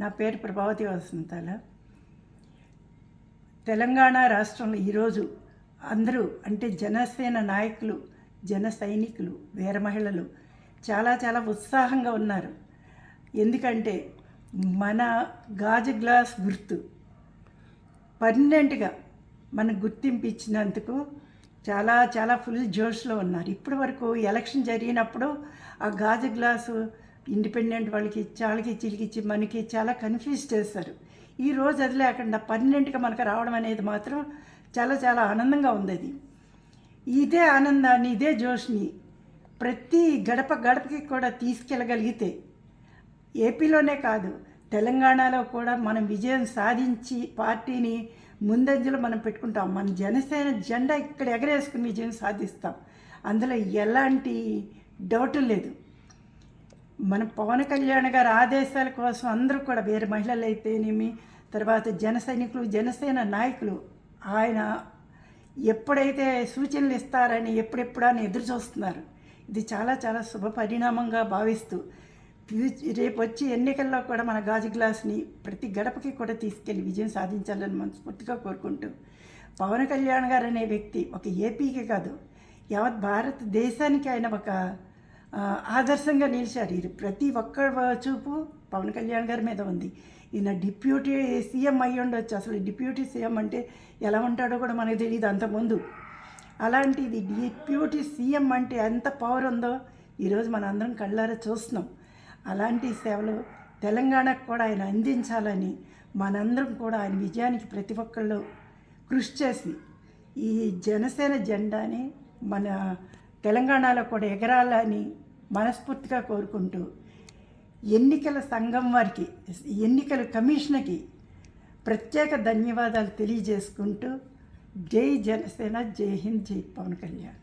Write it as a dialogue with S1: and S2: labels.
S1: నా పేరు ప్రభావతి వసంతాల. తెలంగాణ రాష్ట్రంలో ఈరోజు అందరూ అంటే జనసేన నాయకులు జన సైనికులు వీర మహిళలు చాలా చాలా ఉత్సాహంగా ఉన్నారు. ఎందుకంటే మన గాజు గ్లాస్ గుర్తు పర్మనెంట్గా మన గుర్తింపు ఇచ్చినందుకు చాలా చాలా ఫుల్ జోష్లో ఉన్నారు. ఇప్పటి వరకు ఎలక్షన్ జరిగినప్పుడు ఆ గాజు గ్లాసు ఇండిపెండెంట్ వాళ్ళకి ఇచ్చి వాళ్ళకి చిలికిచ్చి మనకి చాలా కన్ఫ్యూజ్ చేస్తారు ఈ రోజు అది లేకుండా పర్మనెంట్గా మనకు రావడం అనేది మాత్రం చాలా చాలా ఆనందంగా ఉంది అది. ఇదే ఆనందాన్ని ఇదే జోష్ని ప్రతి గడప గడపకి కూడా తీసుకెళ్ళగలిగితే ఏపీలోనే కాదు తెలంగాణలో కూడా మనం విజయం సాధించి పార్టీని ముందంజలో మనం పెట్టుకుంటాం. మన జనసేన జెండా ఇక్కడ ఎగరేసుకుని విజయం సాధిస్తాం. అందులో ఎలాంటి డౌట్ లేదు. మన పవన్ కళ్యాణ్ గారి ఆదేశాల కోసం అందరూ కూడా వేరే మహిళలు అయితేనేమి తర్వాత జన సైనికులు జనసేన నాయకులు ఆయన ఎప్పుడైతే సూచనలు ఇస్తారని ఎప్పుడెప్పుడని ఎదురు చూస్తున్నారు. ఇది చాలా చాలా శుభ పరిణామంగా భావిస్తూ ఫ్యూచర్ రేపు వచ్చి ఎన్నికల్లో కూడా మన గాజు గ్లాస్ని ప్రతి గడపకి కూడా తీసుకెళ్ళి విజయం సాధించాలని మనస్ఫూర్తిగా కోరుకుంటూ పవన్ కళ్యాణ్ గారు అనే వ్యక్తి ఒక ఏపీకి కాదు యావత్ భారతదేశానికి ఆయన ఒక ఆదర్శంగా నిలిచారు. ఇది ప్రతి ఒక్క చూపు పవన్ కళ్యాణ్ గారి మీద ఉంది. ఈయన డిప్యూటీ సీఎం అయ్యి ఉండొచ్చు అసలు డిప్యూటీ సీఎం అంటే ఎలా ఉంటాడో కూడా మనకు తెలియదు అంతకుముందు. అలాంటిది డిప్యూటీ సీఎం అంటే ఎంత పవర్ ఉందో ఈరోజు మన అందరం కళ్ళారా చూస్తున్నాం. అలాంటి సేవలు తెలంగాణకు కూడా ఆయన అందించాలని మనందరం కూడా ఆయన విజయానికి ప్రతి ఒక్కళ్ళు కృషి చేసి ఈ జనసేన జెండాని మన తెలంగాణలో కూడా ఎగరాలని మనస్ఫూర్తిగా కోరుకుంటూ ఎన్నికల సంఘం వారికి ఎన్నికల కమిషన్కి ప్రత్యేక ధన్యవాదాలు తెలియజేసుకుంటూ జై జనసేన జై హింద్ జై పవన్ కళ్యాణ్.